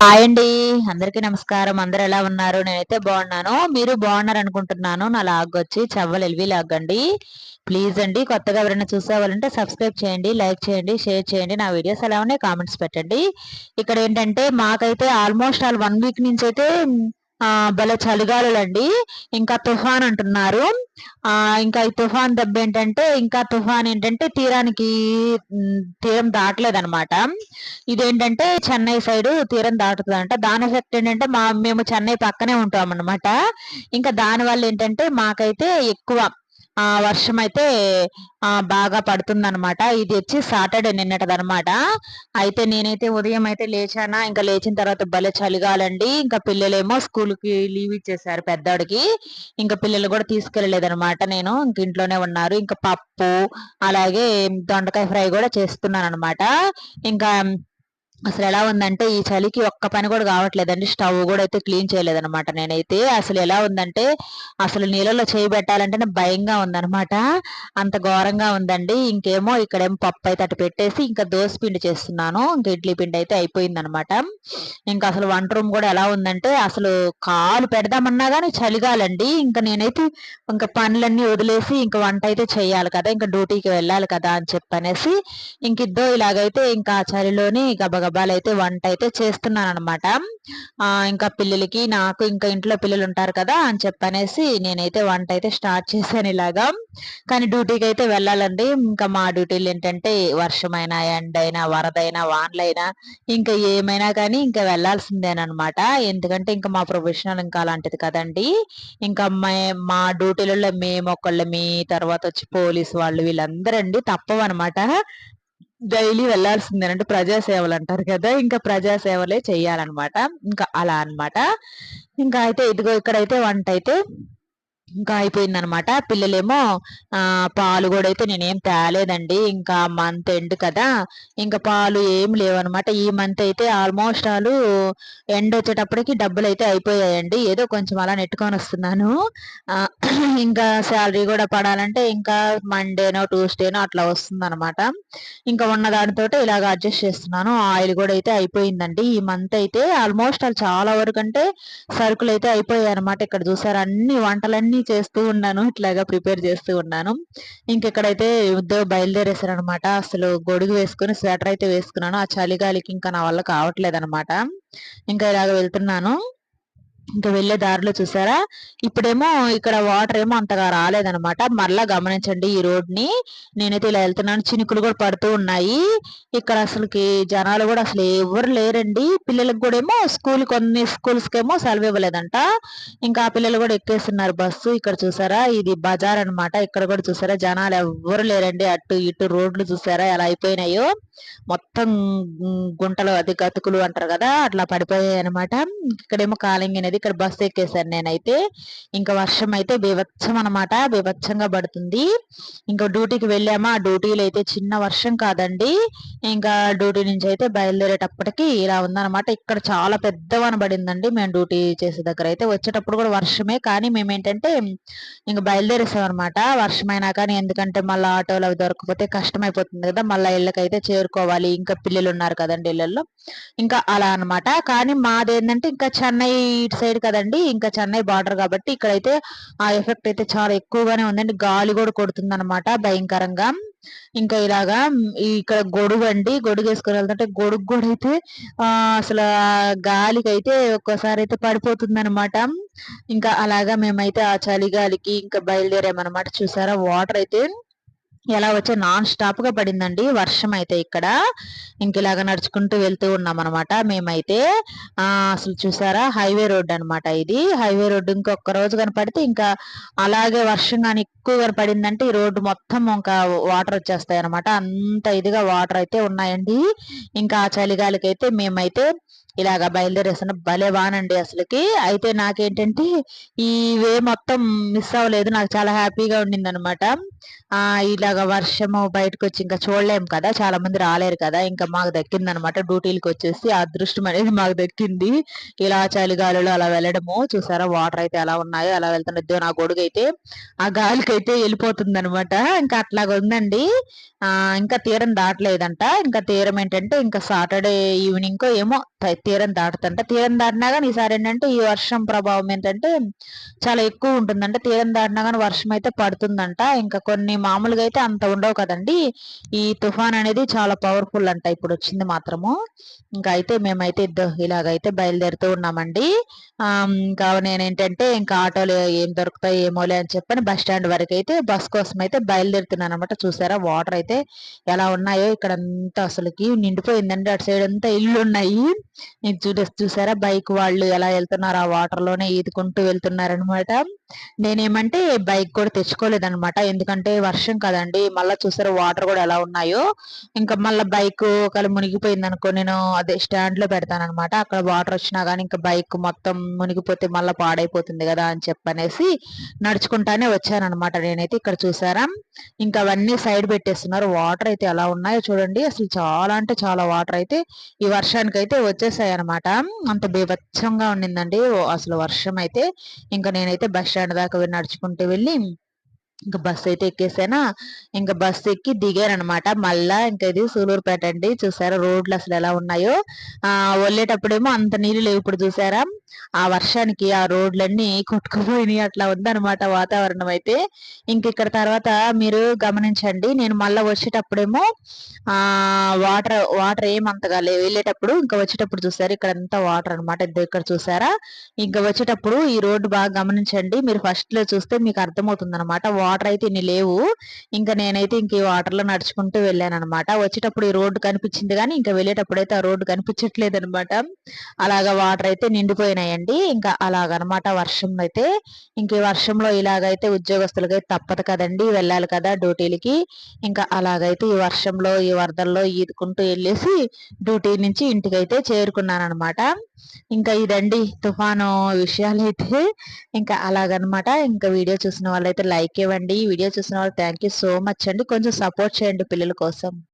Hi అండి. అందరికీ నమస్కారం. అందరు ఎలా ఉన్నారు? నేనైతే బాగున్నాను. మీరు బాగున్నారు అనుకుంటున్నాను నా లాగ్ వచ్చి చవ్వలు ఎల్వి లాగ్ అండి ప్లీజ్ అండి కొత్తగా ఎవరైనా చూసేవాలంటే సబ్స్క్రైబ్ చేయండి లైక్ చేయండి షేర్ చేయండి. నా వీడియోస్ ఎలా ఉన్నాయి కామెంట్స్ పెట్టండి. ఇక్కడ ఏంటంటే మాకైతే ఆల్మోస్ట్ ఆల్ వన్ వీక్ నుంచి అయితే ఆ భలే చలిగాలులండి. ఇంకా తుఫాన్ అంటున్నారు ఆ ఇంకా ఈ తుఫాన్ దెబ్బ ఏంటంటే ఇంకా తుఫాన్ ఏంటంటే తీరానికి తీరం దాటలేదనమాట. ఇదేంటంటే చెన్నై సైడ్ తీరం దాటుతుందంట. దాని ఎఫెక్ట్ ఏంటంటే మా మేము చెన్నై పక్కనే ఉంటాం అనమాట ఇంకా దాని వల్ల ఏంటంటే మాకైతే ఎక్కువ వర్షం అయితే బాగా పడుతుందనమాట ఇది వచ్చి సాటర్డే నిన్నటిదనమాట అయితే నేనైతే ఉదయం అయితే లేచానా ఇంకా లేచిన తర్వాత భలే చలిగాలండి. ఇంకా పిల్లలేమో స్కూల్కి లీవ్ ఇచ్చేసారు పెద్దవాడికి ఇంకా పిల్లలు కూడా తీసుకెళ్ళలేదనమాట నేను. ఇంక ఇంట్లోనే ఉన్నారు. ఇంకా పప్పు అలాగే దొండకాయ ఫ్రై కూడా చేస్తున్నాను అనమాట ఇంకా అసలు ఎలా ఉందంటే ఈ చలికి ఒక్క పని కూడా కావట్లేదండి. స్టవ్ కూడా అయితే క్లీన్ చేయలేదన్నమాట నేనైతే. అసలు ఎలా ఉందంటే అసలు నీళ్ళలో చేయి పెట్టాలంటేనే భయంగా ఉందన్నమాట. అంత ఘోరంగా ఉందండి. ఇంకేమో ఇక్కడేమో పప్పు అయితే అటు పెట్టేసి ఇంకా దోశ పిండి చేస్తున్నాను. ఇంకా ఇడ్లీ పిండి అయితే అయిపోయిందనమాట ఇంకా అసలు వంట రూమ్ కూడా ఎలా ఉందంటే అసలు కాలు పెడదామన్నా కానీ చలిగాలండి ఇంకా నేనైతే ఇంకా పనులన్నీ వదిలేసి ఇంకా వంట అయితే చేయాలి కదా. ఇంకా డ్యూటీకి వెళ్ళాలి కదా అని చెప్పనేసి ఇంక ఇద్దో ఇలాగైతే ఇంకా చలిలోని గబగబా గబాలు అయితే వంట అయితే చేస్తున్నాను అనమాట ఇంకా పిల్లలకి నాకు ఇంకా ఇంట్లో పిల్లలు ఉంటారు కదా అని చెప్పనేసి నేనైతే వంట అయితే స్టార్ట్ చేశాను ఇలాగా. కానీ డ్యూటీకి అయితే వెళ్ళాలండి. ఇంకా మా డ్యూటీలు ఏంటంటే వర్షమైనా ఎండైనా వరదైనా వానలైనా ఇంకా ఏమైనా కానీ ఇంకా వెళ్ళాల్సిందేనమాట ఎందుకంటే ఇంకా మా ప్రొఫెషనల్ ఇంకా అలాంటిది కదండి. ఇంకా మే మా డ్యూటీలలో మేము ఒకళ్ళమి తర్వాత వచ్చి పోలీసు వాళ్ళు వీళ్ళందరండి తప్పవన్నమాట. డైలీ వెళ్ళాల్సిందే అంటే ప్రజాసేవలు అంటారు కదా ఇంకా ప్రజాసేవలే చెయ్యాలన్నమాట. ఇంకా అలా అనమాట ఇంకా అయితే ఇదిగో ఇక్కడైతే వంట అయితే ఇంకా అయిపోయిందనమాట. పిల్లలేమో పాలు కూడా అయితే నేనేం తేలేదండి. ఇంకా మంత్ ఎండ్ కదా. ఇంకా పాలు ఏం లేవనమాట. ఈ మంత్ అయితే ఆల్మోస్ట్ ఆలు ఎండ్ వచ్చేటప్పటికి డబ్బులు అయితే అయిపోయాయండి. ఏదో కొంచెం అలా నెట్టుకొని వస్తున్నాను. ఇంకా శాలరీ కూడా పడాలంటే ఇంకా మండేనో ట్యూస్డేనో అట్లా వస్తుందన్నమాట ఇంకా ఉన్న దానితో ఇలాగ అడ్జస్ట్ చేస్తున్నాను. ఆయిల్ కూడా అయితే అయిపోయిందండి. ఈ మంత్ అయితే ఆల్మోస్ట్ ఆల్ చాలా వరకు అంటే సరుకులు అయితే అయిపోయాయి అనమాట ఇక్కడ చూసారు? అన్ని వంటలన్నీ అన్ని చేస్తూ ఉన్నాను ఇట్లాగా ప్రిపేర్ చేస్తూ ఉన్నాను. ఇంకెక్కడైతే ఉద్యోగం బయలుదేరేసారు అనమాట అసలు గొడుగు వేసుకుని స్వెటర్ అయితే వేసుకున్నాను. ఆ చలిగాలికి ఇంకా నా వల్ల కావట్లేదు అనమాట ఇంకా ఇలాగ వెళ్తున్నాను. ఇంకా వెళ్ళే దారిలో చూసారా? ఇప్పుడేమో ఇక్కడ వాటర్ ఏమో అంతగా రాలేదనమాట మరలా గమనించండి ఈ రోడ్ని నేనైతే ఇలా వెళ్తున్నాను. చినుకులు కూడా పడుతూ ఉన్నాయి. ఇక్కడ అసలుకి జనాలు కూడా అసలు ఎవరు లేరండి. పిల్లలకు కూడా ఏమో స్కూల్ కొన్ని స్కూల్స్ కేమో సెలవు ఇవ్వలేదంట. ఇంకా ఆ పిల్లలు కూడా ఎక్కేస్తున్నారు బస్సు. ఇక్కడ చూసారా? ఇది బజార్ అనమాట ఇక్కడ కూడా చూసారా? జనాలు ఎవరు లేరండి. అటు ఇటు రోడ్లు చూసారా? ఎలా అయిపోయినాయో. మొత్తం గుంటలు అది గతుకులు అంటారు కదా అట్లా పడిపోయాయి అనమాట ఇక్కడేమో కాలింగ్ అనేది ఇక్కడ బస్సు ఎక్కేసాను నేనైతే. ఇంకా వర్షం అయితే బీభత్సం అనమాట బీభత్సంగా పడుతుంది. ఇంకా డ్యూటీకి వెళ్ళామా? ఆ డ్యూటీలో అయితే చిన్న వర్షం కాదండి. ఇంకా డ్యూటీ నుంచి అయితే బయలుదేరేటప్పటికి ఇలా ఉందన్నమాట. ఇక్కడ చాలా పెద్ద పడిందండి మేము డ్యూటీ చేసే దగ్గర అయితే. వచ్చేటప్పుడు కూడా వర్షమే కానీ మేము ఏంటంటే ఇంకా బయలుదేరేసాం అనమాట వర్షమైనా కానీ ఎందుకంటే మళ్ళీ ఆటోలు అవి దొరకపోతే కష్టమైపోతుంది కదా మళ్ళీ ఇళ్ళకైతే ఎదుర్కోవాలి ఇంకా పిల్లలు ఉన్నారు కదండి ఇళ్ళల్లో ఇంకా అలా అనమాట కానీ మాది ఏంటంటే ఇంకా చెన్నై ఇటు సైడ్ కదండి ఇంకా చెన్నై బార్డర్ కాబట్టి ఇక్కడైతే ఆ ఎఫెక్ట్ అయితే చాలా ఎక్కువగానే ఉందండి. గాలి కూడా కొడుతుంది అనమాట భయంకరంగా. ఇంకా ఇలాగా ఇక్కడ గొడుగు అండి. గొడుగు వేసుకుని వెళ్తుంటే గొడుగు కూడా అయితే అసలు గాలికి అయితే ఒక్కసారి అయితే పడిపోతుంది అనమాట ఇంకా అలాగా మేమైతే ఆ చలిగాలికి ఇంకా బయలుదేరామన్నమాట. చూసారా? వాటర్ అయితే ఎలా వచ్చే నాన్ స్టాప్గా పడిందండి. వర్షం అయితే ఇక్కడ ఇంక ఇలాగ నడుచుకుంటూ వెళ్తూ ఉన్నాం అనమాట మేమైతే ఆ అసలు చూసారా? హైవే రోడ్ అనమాట ఇది. హైవే రోడ్ ఇంకొక రోజు కనపడితే ఇంకా అలాగే వర్షం కానీ ఎక్కువ కనపడిందంటే ఈ రోడ్డు మొత్తం ఇంకా వాటర్ వచ్చేస్తాయి అనమాట అంత ఇదిగా వాటర్ అయితే ఉన్నాయండి. ఇంకా ఆ చలిగాలికైతే మేమైతే ఇలాగ బయలుదేరేసిన భలే వానండి అసలుకి. అయితే నాకేంటంటే ఈ వే మొత్తం మిస్ అవ్వలేదు. నాకు చాలా హ్యాపీగా ఉండింది అనమాట ఆ ఇలాగ వర్షము బయటకు వచ్చి ఇంకా చూడలేము కదా చాలా మంది రాలేరు కదా ఇంకా మాకు దక్కింది అనమాట డ్యూటీలకు వచ్చేసి. అదృష్టం అనేది మాకు దక్కింది. ఇలా చలిగాలులు అలా వెళ్ళడము. చూసారా వాటర్ అయితే ఎలా ఉన్నాయో అలా వెళ్తున్నదో నా గొడుగు అయితే ఆ గాలికి అయితే వెళ్ళిపోతుంది అనమాట ఇంకా అట్లాగ ఉందండి. ఆ ఇంకా తీరం దాటలేదంట. ఇంకా తీరం ఏంటంటే ఇంకా సాటర్డే ఈవినింగ్ ఏమో తీరం దాటుతంట తీరం దాటినా కానీ ఈసారి ఏంటంటే ఈ వర్షం ప్రభావం ఏంటంటే చాలా ఎక్కువ ఉంటుందంట. తీరం దాటినా కానీ వర్షం అయితే పడుతుందంట. ఇంకా కొన్ని మామూలుగా అయితే అంత ఉండవు కదండి. ఈ తుఫాన్ అనేది చాలా పవర్ఫుల్ అంట ఇప్పుడు వచ్చింది మాత్రము. ఇంకా అయితే మేమైతే ఇలాగైతే బయలుదేరుతూ ఉన్నామండి. ఇంకా నేనేంటంటే ఇంకా ఆటోలు ఏం దొరుకుతాయి ఏమోలే అని చెప్పని బస్ స్టాండ్ వరకు అయితే బస్ కోసం అయితే బయలుదేరుతున్నాను అనమాట చూసారా? వాటర్ అయితే ఎలా ఉన్నాయో ఇక్కడ అంతా అసలుకి నిండిపోయిందండి. అటు సైడ్ అంతా ఇల్లు ఉన్నాయి చూ చూసారా? బైక్ వాళ్ళు ఎలా వెళ్తున్నారు? ఆ వాటర్లోనే ఈదుకుంటూ వెళ్తున్నారనమాట నేనేమంటే బైక్ కూడా తెచ్చుకోలేదనమాట ఎందుకంటే వర్షం కదండి. మళ్ళీ చూసారు వాటర్ కూడా ఎలా ఉన్నాయో? ఇంకా మళ్ళీ బైక్ ఒకవేళ మునిగిపోయింది అనుకో నేను అదే స్టాండ్లో పెడతాను అనమాట అక్కడ వాటర్ వచ్చినా కానీ ఇంకా బైక్ మొత్తం మునిగిపోతే మళ్ళీ పాడైపోతుంది కదా అని చెప్పనేసి నడుచుకుంటానే వచ్చానమాట నేనైతే ఇక్కడ చూసారా? ఇంకా అవన్నీ సైడ్ పెట్టేస్తున్నారు. వాటర్ అయితే ఎలా ఉన్నాయో చూడండి. అసలు చాలా అంటే చాలా వాటర్ అయితే ఈ వర్షానికి అయితే వచ్చేసాయి అనమాట అంత బీభత్సంగా ఉండిందండి. అసలు వర్షం అయితే. ఇంకా నేనైతే బస్ స్టాండ్ దాకా నడుచుకుంటూ వెళ్ళి ఇంకా బస్సు అయితే ఎక్కేసానా ఇంకా బస్సు ఎక్కి దిగానమాట మళ్ళా ఇంకా ఇది సూలూరుపేట అండి చూసారా రోడ్లు అసలు ఎలా ఉన్నాయో. ఆ వెళ్ళేటప్పుడేమో అంత నీళ్ళు లేవు ఇప్పుడు చూసారా. ఆ వర్షానికి ఆ రోడ్లన్నీ కొట్టుకుపోయినాయి అట్లా ఉందన్నమాట వాతావరణం అయితే ఇంక ఇక్కడ తర్వాత మీరు గమనించండి నేను మళ్ళా వచ్చేటప్పుడేమో ఆ వాటర్ వాటర్ ఏమంతగా లేవు. వెళ్ళేటప్పుడు ఇంకా వచ్చేటప్పుడు చూసారు ఇక్కడ అంతా వాటర్ అనమాట. ఇక్కడ చూసారా. ఇంకా వచ్చేటప్పుడు ఈ రోడ్డు బాగా గమనించండి. మీరు ఫస్ట్లో చూస్తే మీకు అర్థమవుతుంది అనమాట వాటర్ అయితే ఇన్ని లేవు. ఇంకా నేనైతే ఇంక ఈ వాటర్లో నడుచుకుంటూ వెళ్ళాను అనమాట వచ్చేటప్పుడు ఈ రోడ్డు కనిపించింది కానీ ఇంకా వెళ్ళేటప్పుడు అయితే ఆ రోడ్డు కనిపించట్లేదు అనమాట అలాగా వాటర్ అయితే నిండిపోయినాయండి. ఇంకా అలాగనమాట వర్షం అయితే. ఇంక ఈ వర్షంలో ఇలాగైతే ఉద్యోగస్తులకి తప్పదు కదండి వెళ్ళాలి కదా డ్యూటీలకి. ఇంకా అలాగైతే ఈ వర్షంలో ఈ వరదల్లో ఈదుకుంటూ వెళ్ళేసి డ్యూటీ నుంచి ఇంటికి అయితే చేరుకున్నాను అనమాట ఇంకా ఇదండి తుఫాను విషయాలు అయితే ఇంకా అలాగనమాట ఇంకా వీడియో చూసిన వాళ్ళైతే లైక్ ఇవ్వండి. ఈ వీడియో చూసిన వాళ్ళు థ్యాంక్ యూ సో మచ్ అండి. కొంచెం సపోర్ట్ చేయండి పిల్లల కోసం.